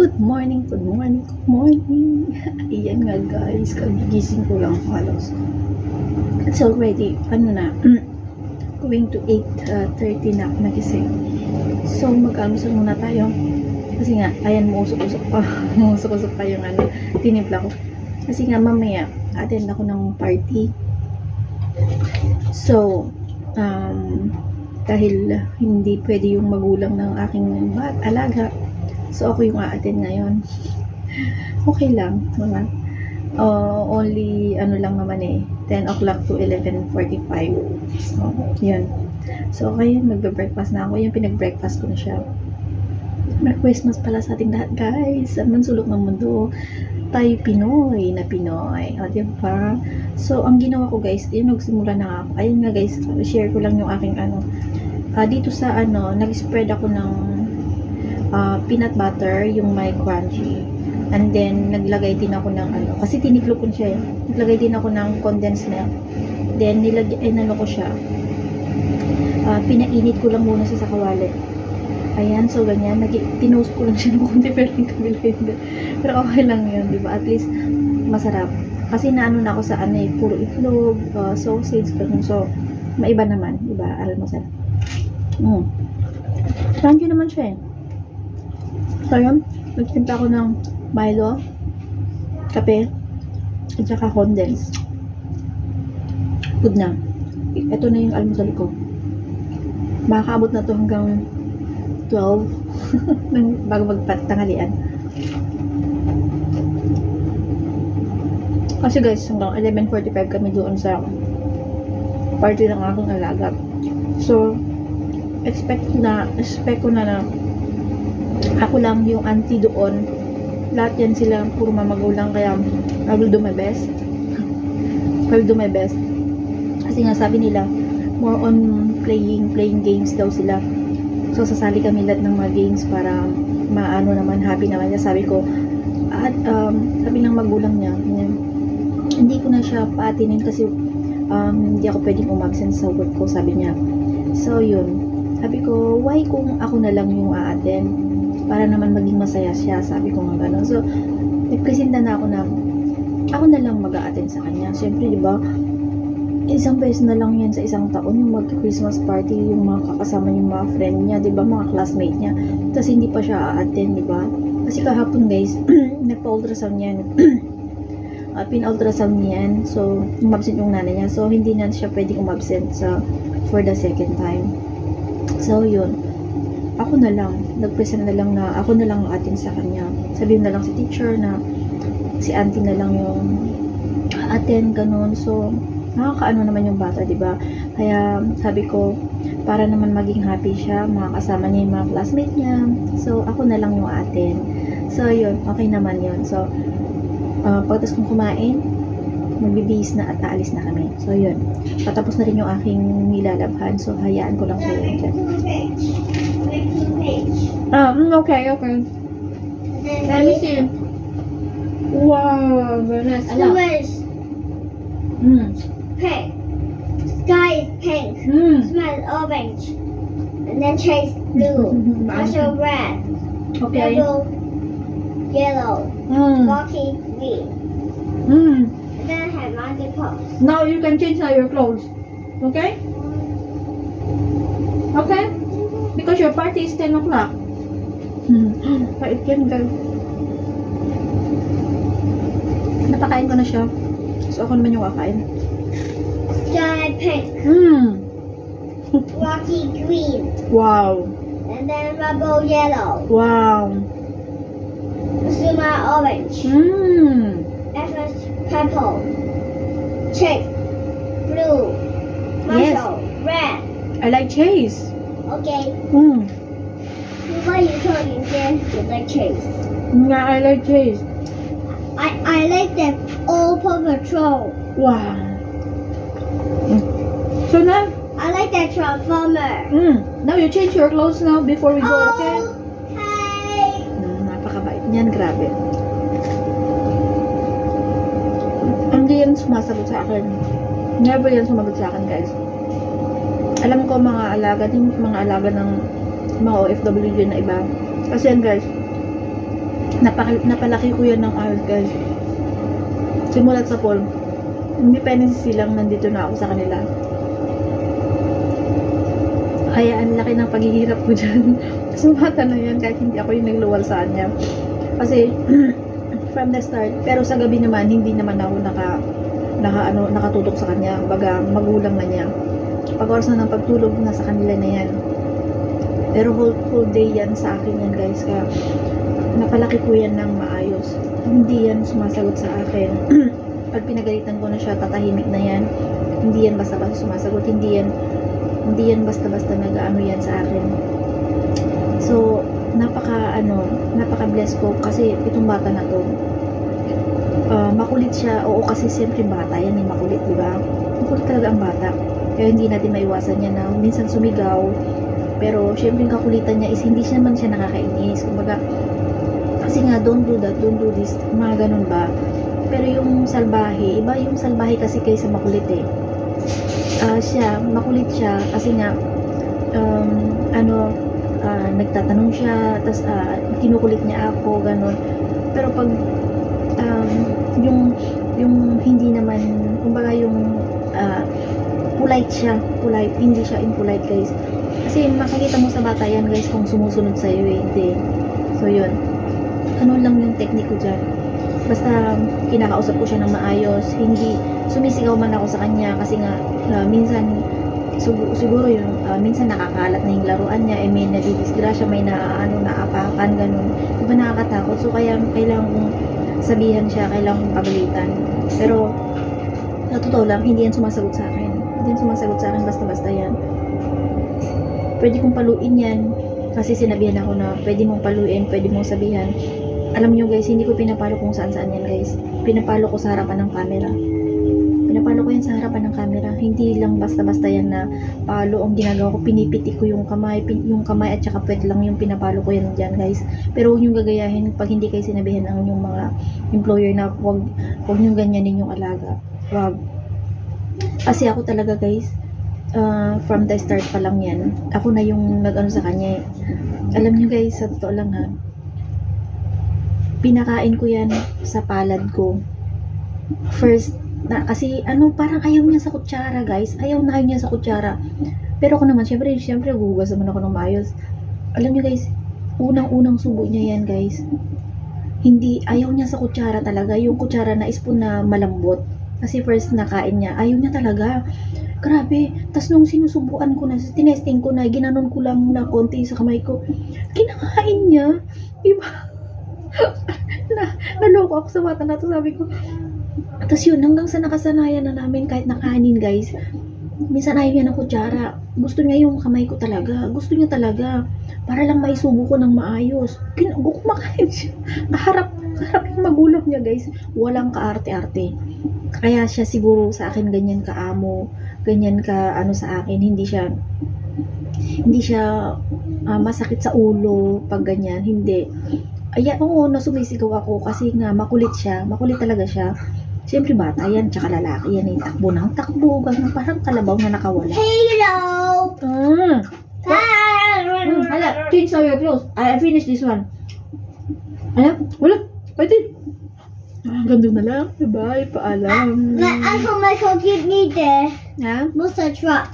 Good morning, good morning, good morning. Ayan nga guys, kagigising ko lang halos. It's already, ano na, going to 8.30 na ako nagising. So, mag-almusal muna tayo. Kasi nga, ayan, muusok-usok pa. muusok-usok pa yung ano, tinimpla ko. Kasi nga, mamaya, attend ako ng party. So, um, dahil hindi pwede yung magulang ng aking bat, alaga. So, ako yung a-attend ngayon. Okay lang, mga uh, only, ano lang naman eh, 10 o'clock to 11.45. So, yun. So, okay, magbe-breakfast na ako. Yan, pinag-breakfast ko na siya. Merry Christmas pala sa ating lahat, guys. Sa mansulok ng mundo, tayo Pinoy na Pinoy. O, diba? So, ang ginawa ko, guys, yun, nagsimula na ako. Ayun nga, guys, share ko lang yung aking, ano, ah, dito sa, ano, nag-spread ako ng ah, peanut butter, yung may crunchy. And then, naglagay din ako ng, ano, kasi tiniklo ko siya, eh. Naglagay din ako ng condensed milk. Then, nilagay, eh, ano ko siya, ah, pinainit ko lang muna siya sa kawali. Ayan, so ganyan. Nag tinost ko lang siya ng konti pero yung kabila. Pero okay lang yun, di ba? At least, masarap. Kasi naano na ako sa ano eh, puro itlog, uh, sausage, ganun. So, maiba naman, di ba? Almusal. Mm. Crunchy naman siya eh. So, yun. Nagtimpla ako ng Milo, kape, at saka condensed. Good na. Ito na yung almusal ko. Makakaabot na to hanggang 12 nang bago magpatanghalian. Kasi guys, hanggang 11.45 kami doon sa party ng aking alaga. So, expect na, expect ko na na ako lang yung auntie doon. Lahat yan sila, puro mamagulang, kaya I will do my best. I will do my best. Kasi nga sabi nila, more on playing, playing games daw sila. So, sasali kami lahat ng mga games para maano naman, happy naman niya. Sabi ko, at um, sabi ng magulang niya, ganyan, hindi ko na siya paatinin kasi um, hindi ako pwedeng umabsent sa work ko, sabi niya. So, yun. Sabi ko, why kung ako na lang yung a-attend? Para naman maging masaya siya, sabi ko nga gano'n. So, nagpresinta na ako na ako na lang mag a sa kanya. Siyempre, di ba, isang beses na lang yan sa isang taon yung mag-Christmas party, yung mga kakasama yung mga friend niya, di ba, mga classmate niya. Tapos hindi pa siya a-attend, di ba? Kasi kahapon guys, nagpa-ultrasound yan. uh, pin-ultrasound niyan. So, umabsent yung nanay niya. So, hindi na siya pwedeng umabsent sa for the second time. So, yun. Ako na lang. Nag-present na lang na ako na lang ang atin sa kanya. Sabihin na lang sa teacher na si auntie na lang yung attend, ganun. So, nakakaano naman yung bata, di ba? Kaya, sabi ko, para naman maging happy siya, makakasama niya yung mga classmate niya. So, ako na lang yung atin. So, yun. Okay naman yun. So, uh, pagkatapos kong kumain, magbibihis na at aalis na kami. So, yun. Patapos na rin yung aking nilalabhan. So, hayaan ko lang kayo dyan. Ah, mm, okay, okay. Let me see. Wow, very nice. Alam. Mm. pink. Sky is pink. Mm. Smells orange. And then chase blue. Also red. Okay. Yellow. Yellow. Mm. Rocky green. Mm. Now you can change now your clothes. Okay? Okay? Because your party is 10 o'clock. Hmm. Pait yan, guys. Napakain ko na siya. So, ako naman yung kakain. Sky pink. Hmm. Rocky green. Wow. And then rubble yellow. Wow. Zuma orange. Hmm. Everest purple. Chase. Blue. Yes. Marshall. Red. I like Chase. Okay. Hmm. What are you talking again? You like chase. Yeah, I like Chase. I, I like the old Paw Patrol. Wow. So now, I like that Transformer. hmm. Now you change your clothes now before we go, okay? Okay. Hmm, napakabait niyan, grabe. Hindi yan sumasagot sa akin. Never yan sumagot sa akin, guys. Alam ko mga alaga, din mga alaga ng mga OFW na iba. Kasi yan, guys, napaki, napalaki ko yan ng ayos guys. Simulat sa pool. Independence silang nandito na ako sa kanila. Kaya ang laki ng paghihirap ko dyan. sa bata na yan kahit hindi ako yung nagluwal sa kanya. Kasi from the start, pero sa gabi naman, hindi naman ako naka, naka ano, nakatutok sa kanya. Baga, magulang na niya. Pag oras na ng pagtulog, nasa kanila na yan. Pero whole, whole day yan sa akin yan guys. Kaya napalaki ko yan ng maayos. Hindi yan sumasagot sa akin. Pag pinagalitan ko na siya, tatahimik na yan. Hindi yan basta-basta sumasagot. Hindi yan hindi yan basta-basta nag-ano yan sa akin. So, napaka ano, napaka bless ko kasi itong bata na to. ah, makulit siya. Oo, kasi siyempre bata yan, eh, makulit, di ba? Makulit talaga ang bata. Kaya hindi natin maiwasan niya na minsan sumigaw. Pero, syempre yung kakulitan niya is hindi siya naman siya nakakainis. Kumbaga, kasi nga, don't do that, don't do this, mga ganun ba. Pero yung salbahe, iba yung salbahe kasi kaysa makulit eh. Ah, siya, makulit siya kasi nga, um, ano, ah, nagtatanong siya, tas ah, kinukulit niya ako, ganun. Pero pag, um, yung, yung hindi naman, kumbaga yung, ah, polite siya, polite, hindi siya impolite guys. Kasi makikita mo sa bata yan guys kung sumusunod sa iyo eh, hindi. So yun. Ano lang yung technique ko dyan. Basta kinakausap ko siya ng maayos, hindi sumisigaw man ako sa kanya kasi nga ah, minsan siguro, siguro yun, ah, minsan nakakalat na yung laruan niya, eh, may nadidisgrasya, may na, ano, naapakan, ganun. Di ba nakakatakot? So, kaya kailangan kong sabihan siya, kailangan kong pagalitan. Pero, sa totoo lang, hindi yan sumasagot sa akin. Hindi yan sumasagot sa akin, basta-basta yan. Pwede kong paluin yan, kasi sinabihan ako na pwede mong paluin, pwede mong sabihan. Alam nyo guys, hindi ko pinapalo kung saan-saan yan guys. Pinapalo ko sa harapan ng camera. Pinapalo ko yan sa harapan ng camera. Hindi lang basta-basta yan na palo ang ginagawa ko. Pinipitik ko yung kamay, pin, yung kamay at saka puwet lang yung pinapalo ko yan dyan guys. Pero huwag yung gagayahin pag hindi kayo sinabihan ng yung mga employer na wag, wag yung ganyanin yung alaga. Wag. Kasi ako talaga guys, uh, from the start pa lang yan, ako na yung nag-ano sa kanya eh. Alam nyo guys, sa totoo lang ha, pinakain ko yan sa palad ko. First, na, kasi ano, parang ayaw niya sa kutsara guys. Ayaw na ayaw niya sa kutsara. Pero ako naman, syempre, syempre, gugas naman ako ng maayos. Alam niyo guys, unang-unang subo niya yan guys. Hindi, ayaw niya sa kutsara talaga. Yung kutsara na spoon na malambot. Kasi first nakain niya, ayaw niya talaga. Grabe. Tapos nung sinusubuan ko na, tinesting ko na, ginanon ko lang na konti sa kamay ko, kinakain niya. Iba. na, naloko ako sa bata na to, sabi ko. Tapos yun, hanggang sa nakasanayan na namin kahit nakanin guys, minsan ayaw niya ng kutsara. Gusto niya yung kamay ko talaga. Gusto niya talaga. Para lang maisubo ko ng maayos. Kin kumakain siya. Harap, harap yung magulang niya guys. Walang kaarte-arte. Kaya siya siguro sa akin ganyan kaamo, ganyan ka ano sa akin, hindi siya hindi siya ah, masakit sa ulo pag ganyan, hindi. Ay, oo, na sumisigaw ako kasi nga makulit siya, makulit talaga siya. Siyempre bata yan, tsaka lalaki yan, eh. takbo ng takbo, ganun, parang kalabaw na nakawala. Hello. Mm. Mm, hala, change now your clothes. I finished this one. Ala, wala, pwede. Ah, ganda na lang. Bye, paalam. My Uncle Michael give me the Ha? monster truck.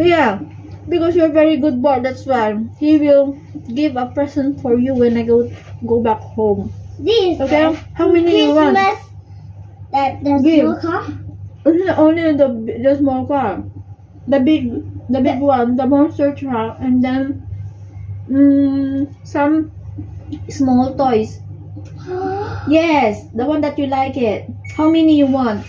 Yeah, because you're very good boy, that's why. He will give a present for you when I go go back home. This Okay? How many you want? Christmas. That the big. small car. Only, only the the small car, the big the big one, the monster truck, and then mm, some small toys. Yes, the one that you like it. How many you want?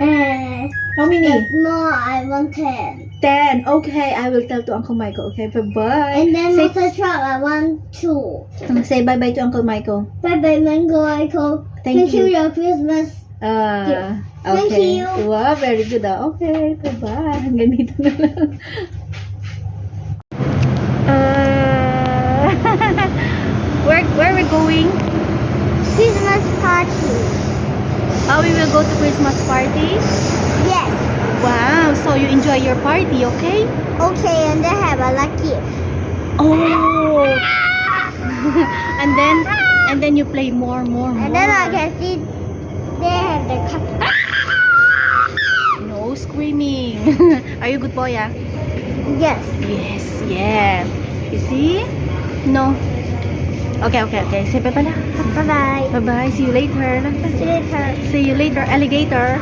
and How many? small I want ten. Ten. Okay, I will tell to Uncle Michael. Okay, bye bye. And then say, truck I want two. say bye bye to Uncle Michael. Bye bye Mango Michael. Thank you. your Christmas. Ah, Thank okay. you. Wow, very good. Ah. Okay, bye-bye. Hanggang dito na lang. Uh, where where we going? Christmas party. Oh, we will go to Christmas party. Yes. Wow, so you enjoy your party, okay? Okay, and they have a lucky. Oh. and then, and then you play more, more, more. And then I can see they have the cup. No screaming. Are you good boy, ah? Yes. Yes, yeah. You see? No. Okay, okay, okay. Say bye bye. Bye bye. Bye bye. See you later. See you later. See you later, alligator.